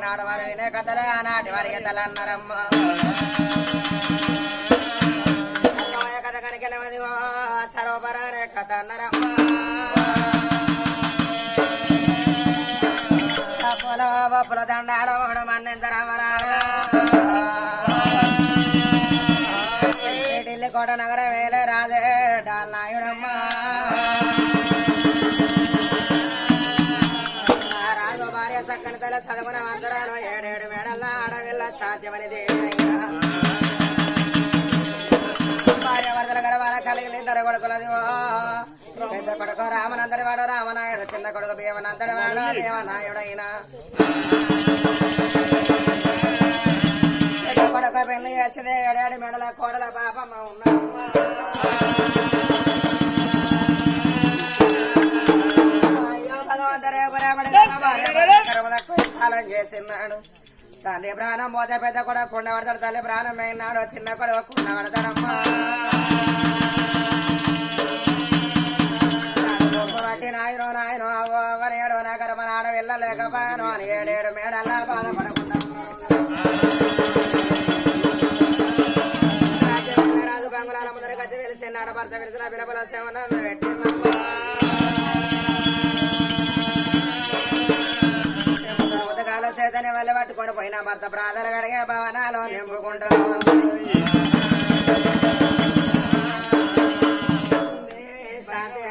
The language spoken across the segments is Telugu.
నాడు అన్నారు ఈనాడు వారు వినే కథలు ఆనాటి వారి ఎద్దలు అన్నారమ్మ కథ కనికెనవది ఓ కథ అన్నారమ్మ. తప్పుల బొప్పుల దండాలు ఒకడు మన్నించరమ్మరా ఢిల్లీ కోట నగరమే చదువున వంతరాలు ఏడేడు మేడల్ల ఆడవిల్ల సాధ్యమని దేవయ్య భార్య వరదల గడవాల కలిగి ఇద్దరు కొడుకులది పెద్ద కొడుకు రామనందరి వాడు రామనాయుడు చిన్న కొడుకు భీమనందరి వాడు భీమనాయుడైన. పెద్ద కొడుకు పెళ్ళి చేసింది ఏడాడి మెడల కోడల పాపమ్మ ఉన్నమ్మ కాలం చేసినాడు తల్లి ప్రాణం పోతే పెద్ద కూడా కుండ పడతాడు తల్లి ప్రాణం అయినాడు చిన్న కూడా కుండ పడతాడమ్మా నాయనో నాయనో నాయనో నా కర్మ నాడ వెళ్ళలేకపోయాను అని ఏడేడు మేడల్లా బాధపడకుండా. రాజు బంగుళాల ముందర గచ్చి వెలిసి నాడ భర్త వెలిసిన పిలపల సేవనందు పెట్టిందమ్మా. పోయిన భర్త ప్రార్థన గడిగే భవనాలు నింపుకుంటున్నాను శాంతి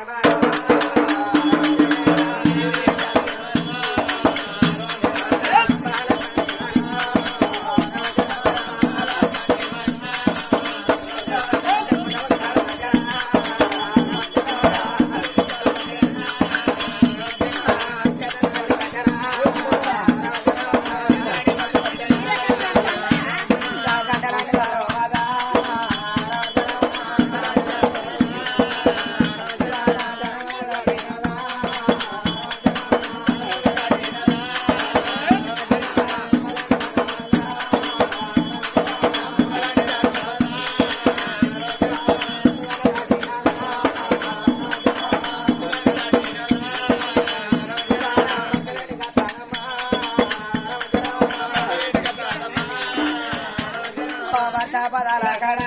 పదాల కడా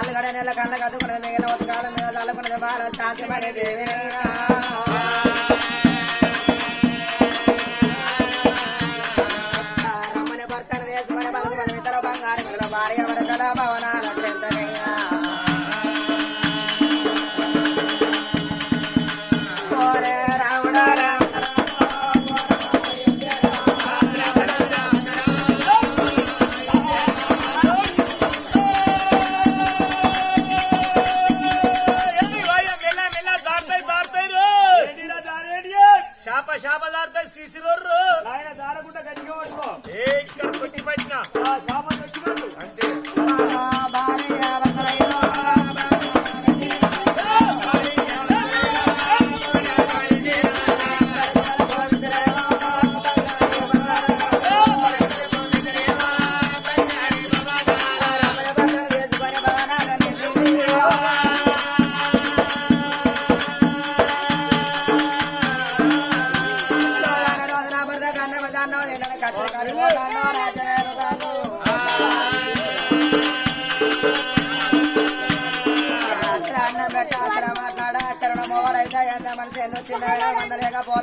అల్లగడ నెల కళ్ళ కదుకున్నది మిగిలిన కాలం మీద చల్లుకున్నది బాల సాధ్యపడే దేవినైనా.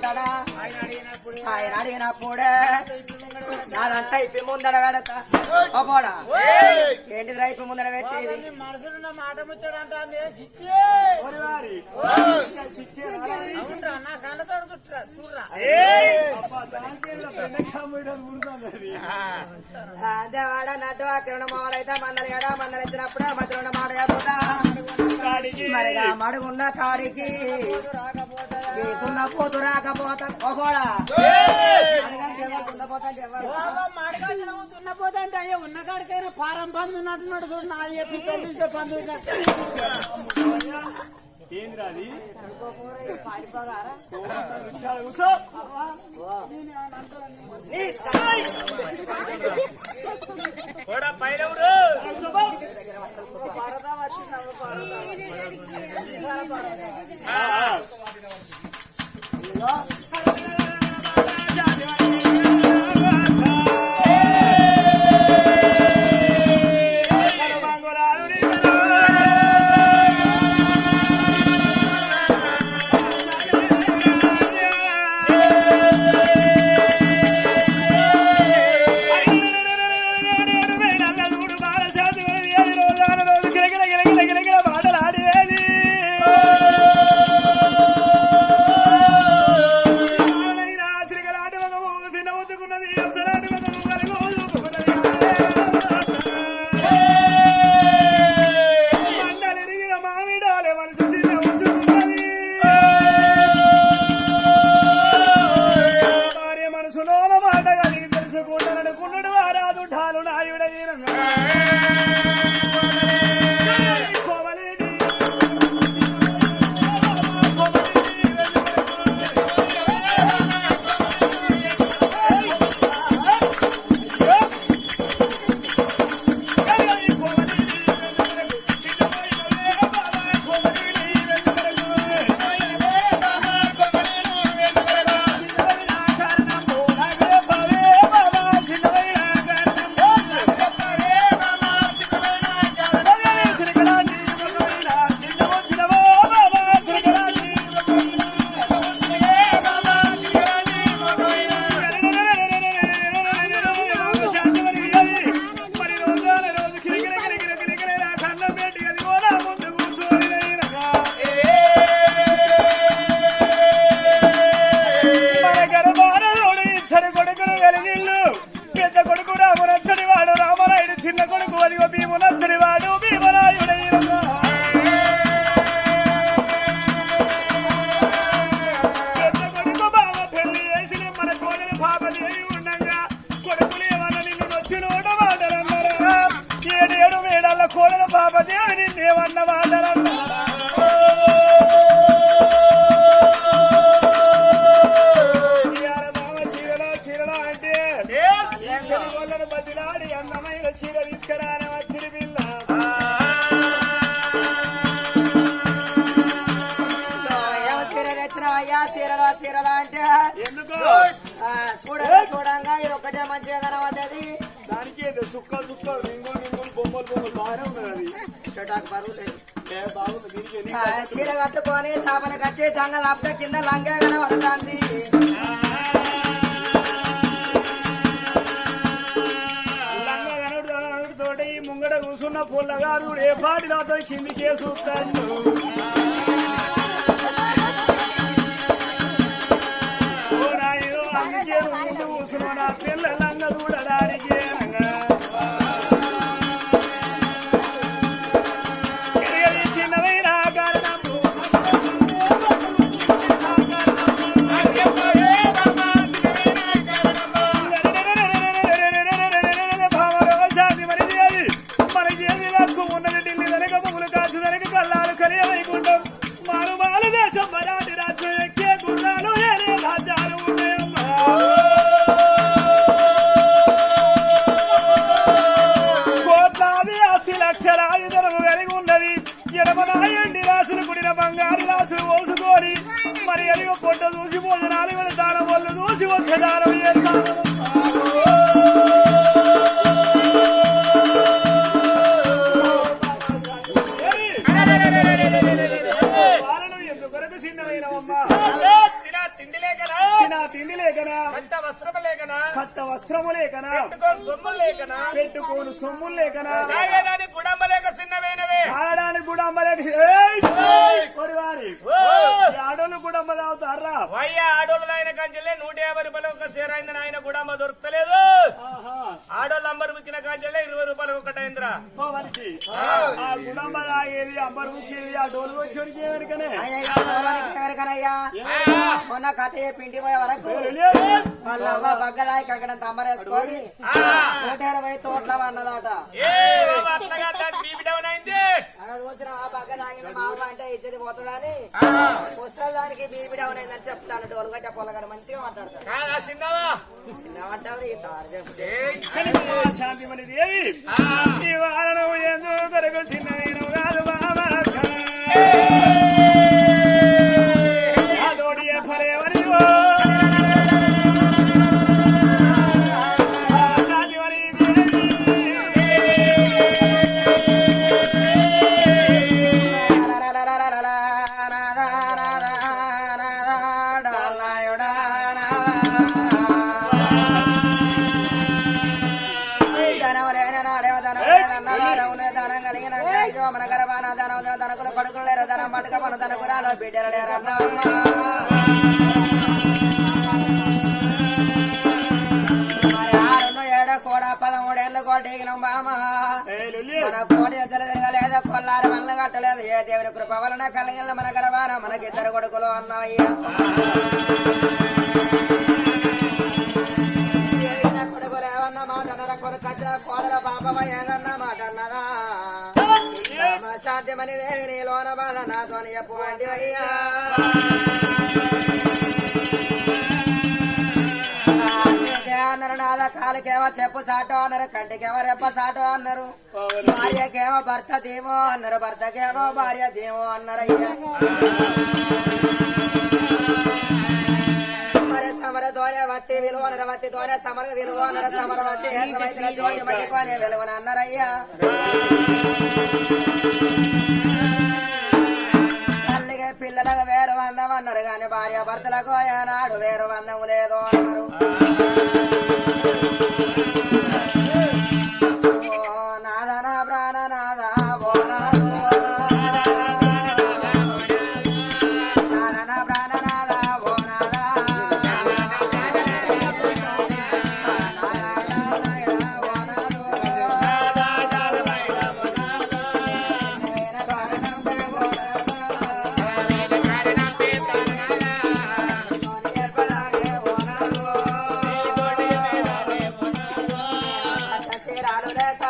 పెడతాడా ఆయన అడిగినప్పుడే నాదంతా ఇప్పి ముందర పెడతా అపోడా ఏంటిది ఇప్పి ముందర పెట్టేది? అదేవాడ నటు అక్కడ మాడైతే మందలు ఎడా మందలు ఇచ్చినప్పుడే మధ్యలో మాడ మరి మడుగున్న కాడికి నా పోతు రాకపోతా ఒకడా దున్నపోతంటే అయ్యే ఉన్న కాడికైనా పారం పంది ఉన్నట్టున్నాడు చూడు నా చెప్పి చల్లిస్తే పంది ఏంద్రా ya. కట్టుకొని సాపన కట్టే జంగ లాప్ట కింద లంగా కనబడుతుంది. ముంగడ కూసున్న పుల్లగారు ఏ పాటి దాతో చింది చేసు వస్త్రము లేకనా పెట్టుకొని సొమ్ములు లేకనా పెట్టుకోను సొమ్ములు లేకనా తాగేదానికి గుడంబ లేక చిన్నవైనవే ఆడడానికి కూడా అమ్మలేక కొడివారి. ఈ ఆడోళ్ళు కూడా అమ్మ తాగుతారా? వయ్య ఆడోళ్ళు ఆయన కంచెలే నూట యాభై రూపాయలు ఒక సేర అయిందని ఆయన గుడంబ దొరుకుతలేదు. ఆడోళ్ళు అంబరు ముక్కిన కంచెలే ఇరవై రూపాయలు ఒకటైందిరా. మొన్న కథ పిండి పోయే వరకు వాళ్ళ బగ్గలాయి కగ్గడం తమ్మరేసుకొని నూట ఇరవై తోట్ల అన్నదట. బాబా చూసిన ఆ బగ్గ తాగిన మా అవ్వ అంటే ఇచ్చేది పోతుందని. ముసలి దానికి బీపీ డౌన్ అయిందని చెప్తాను. డోలు గట్ట పొలగడ మంచిగా మాట్లాడతాడు. కాదా చిన్నవా చిన్నమంటావు ఈ తారు చెప్తే ఏయ్, శాంతి మన దేవి ఈ బాబా అదోడి ఫలేవని బిడ్డలు లేరన్నా ఏడ కూడా పదమూడేళ్ళు కోటేగినాం బామా. మన కోడి జలదగలేదు కొల్లారి వల్ల కట్టలేదు. ఏ దేవుని కృప వలన కలిగిన మన గర్వాన మనకి ఇద్దరు కొడుకులు అన్నయ్యా. కొడుకులు ఏమన్నా మాట అన్నదా కొడుకు వచ్చిన కోడల పాపమ ఏదన్నా మాట అన్నదా? రామ శాంతిమని దేవిని లోన బాధ నాతో చెప్పు అంటే అయ్యా. అన్నారు నాద కాలుకేమో చెప్పు సాటో అన్నారు కంటికేమో రెప్ప సాటో అన్నారు. భార్యకేమో భర్త దేమో అన్నారు భర్తకేమో భార్య దేమో అన్నారు అయ్యా. మరి సమరతోనే వత్తి విలువ అన్నారు వత్తితోనే సమర విలువ అన్నారు సమరవత్తి జ్యోతి మధ్యకోనే విలువని అన్నారయ్యా తల్లికి పిల్లలకు వేరు వందం అన్నారు కానీ భార్య భర్తలకు ఏనాడు వేరు వందం లేదు అన్నారు.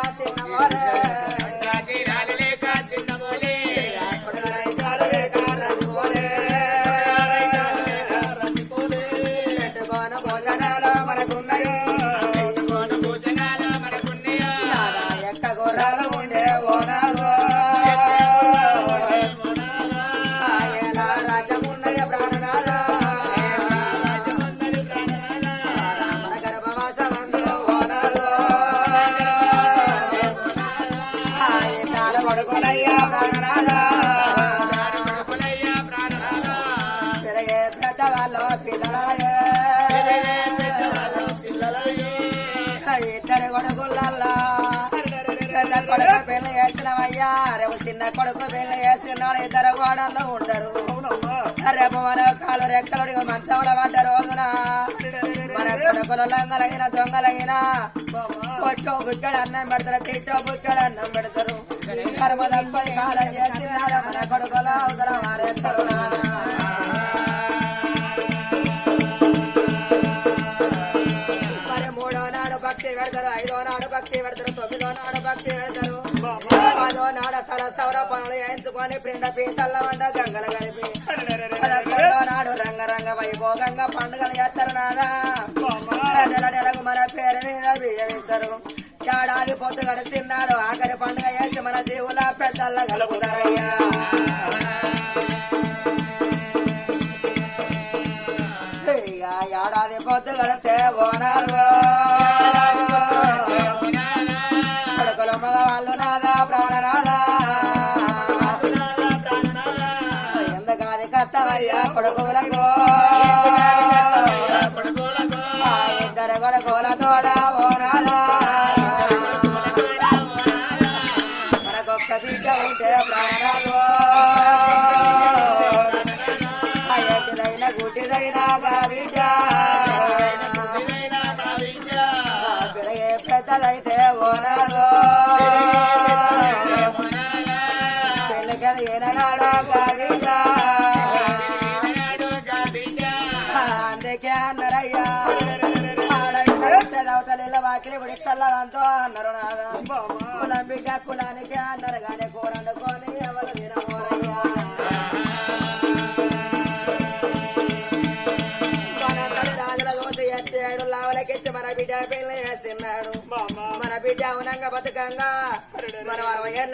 nascer na hora. పెద్దవాళ్ళు పిల్లలాయే. ఇద్దరు కొడుకులల్లా. పెద్ద కొడుకు పెళ్ళి చేసినవయ్యా. రేపు చిన్న కొడుకు పెళ్ళి చేసినాడు ఇద్దరు గోడల్లో ఉంటారు రేపు మన కాలు రెక్కలుడిగా మంచంలో పడ్డ రోజున మన కొడుకులు లంగలైన దొంగలైన కొట్టో బుక్కడు అన్నం పెడతారు తిట్టో బుక్కడు అన్నం పెడతారు. కర్మ తప్ప పదో తల సౌర పనులు ఎంచుకొని పిండ పీతల్ల వంట గంగలు కలిపి. నాడు రంగ రంగ వైభోగంగా పండుగలు చేస్తారు నాదా నెల నెలకు మన పేరు మీద బియ్యం ఇద్దరు ఏడాది పొద్దు గడిచిన్నాడు ఆఖరి పండుగ చేసి మన జీవుల పెద్దల్ల కలుపుతారయ్యా ఏడాది పొద్దు గడితే ఓనాలు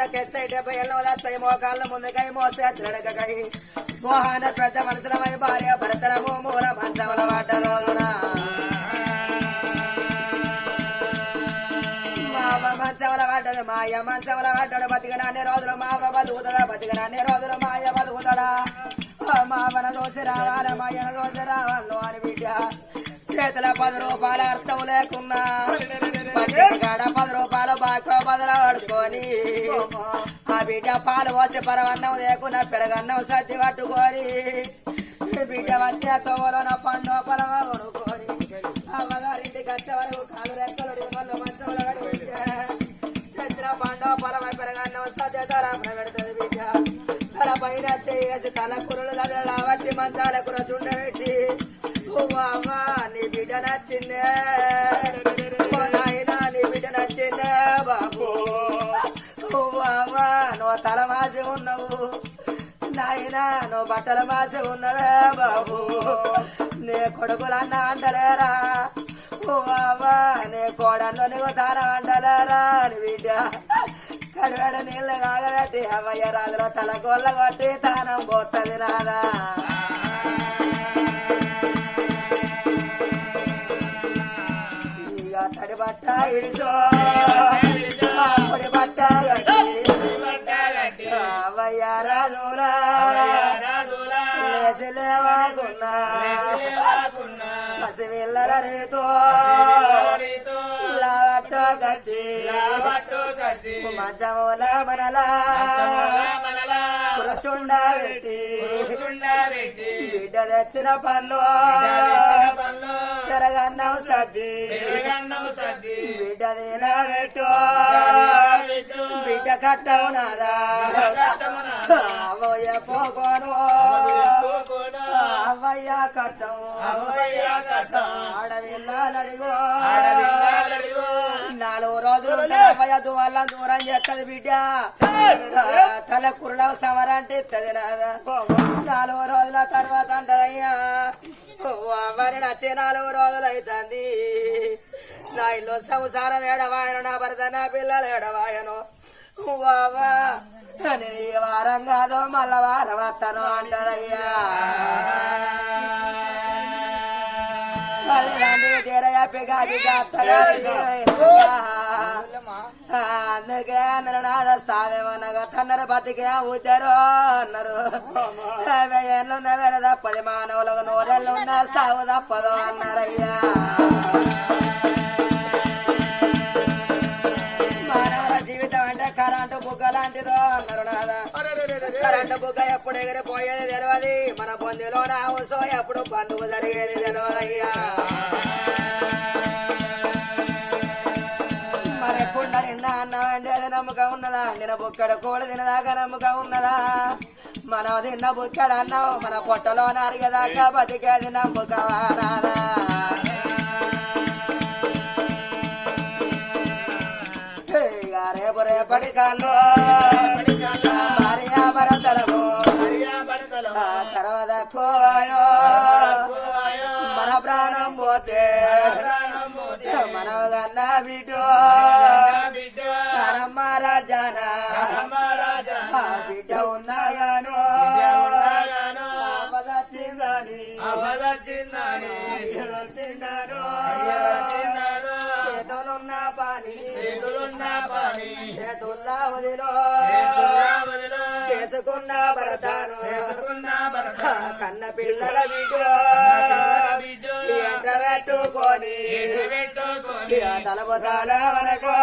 అరవై ఏళ్ళకి మోకాళ్ళ ముందుకై మోసే తిరగకై మోహన పెద్ద మనసులమై భార్య భరతరము మూల మంచముల వాట రోజున మంచముల పడ్డది మాయ మంచముల వాటడు బతికినాన్ని రోజులు మామ బతుకుతాడా బతికినాన్ని రోజులు మాయ బతుకుతాడా మామన దోసి రావాల మాయన దోసి రావాలో అని బిడ్డ చేతుల పది రూపాయల అర్థం లేకున్నా పడుకొని ఆ బిడ్డ పాలు పోసి పరవన్నం లేకుండా పెరగన్నం సర్ది పట్టుకోరి బిడ్డ వచ్చే తోవలోన పండు పొలం కొనుక్కొని. అమ్మగారింటికి వచ్చే వరకు కాలు రెక్కలు మళ్ళీ మంచంలో కడిగితే పండు పొలం పెరగన్నం సర్ది తరాపన పెడుతుంది బిడ్డ. తల పైన చేసి తల కురులు తలబట్టి మంచాల కుర చుండబెట్టి. అవ్వ నీ బిడ్డ నచ్చిందే. నాయనా నువ్వు బట్టల మాసి ఉన్నవే బాబు. నీ కొడుకులన్న అంటలేరా? ఓ అవ్వ నీ కోడల్లో నీకు తానం అంటలేరా? అని బిడ్డ కడివేడ నీళ్ళు కాగబెట్టి అమ్మయ్య రాజులో తల గొల్ల కొట్టి తానం పోతుంది నాదా ఇక తడి బట్ట ఇడిచో. లేవాకున్నా పసి వెళ్ళర రేతో లావట్ట కచ్చి మంచమూల మనలా. కురచుండ పెట్టి బిడ్డ తెచ్చిన పన్ను పెరగన్నం సర్ది. బిడ్డ తిన పెట్టు. బిడ్డ కట్టవు నాదా. పోకోను అవయ్య కట్టవు ఆడవిల్లాలడిగో. నాలుగు రోజులు అవయ్య వల్ల దూరం చేస్తుంది బిడ్డ. తల కురలో సమరంటే ఇస్తుంది నాదా. నాలుగు రోజుల తర్వాత అంటదయ్యా మరి నచ్చే నాలుగు రోజులు అవుతుంది నా ఇల్లు సంసారం ఏడవాయను నా భర్త నా పిల్లలు ఏడవాయను. అని ఈ వారం కాదు మళ్ళా వారం వస్తాను అంటదయ్యా. అందుకే అన్నారు సావేమనగా తన్నర బతికే ఊతారు అన్నారు యాభై ఏళ్ళు ఉన్న వేల మానవులకు నూరేళ్ళు ఉన్న సాగు తప్పదు అన్నారయ్యా దగ్గర పోయేది తెలియదు మన పొందిలో నా హౌసో ఎప్పుడు బంధువు జరిగేది తెలియదయ్యా మరి నిన్న అన్నం వండేది నమ్మకం ఉన్నదా? నిన్న బుక్కడ కోడి తినదాకా నమ్మకం ఉన్నదా? మనం తిన్న బుక్కడ అన్నం మన పొట్టలో నరిగేదాకా బతికేది నమ్మకం నాదా రేపు రేపటి కాళ్ళు మన ప్రాణం పోతే మన గన్న బిడ్డో. కరమ్మ రాజాన. బిడ్డ ఉన్నాయాను ఆపదొచ్చిందని తిన్నారు చేతులున్న పాని. చేతుల్లా వదిలో. చేసుకున్న భరతాను. కన్న పిల్లల బిడ్డో. పెట్టుకొని తలబోతాల మనకో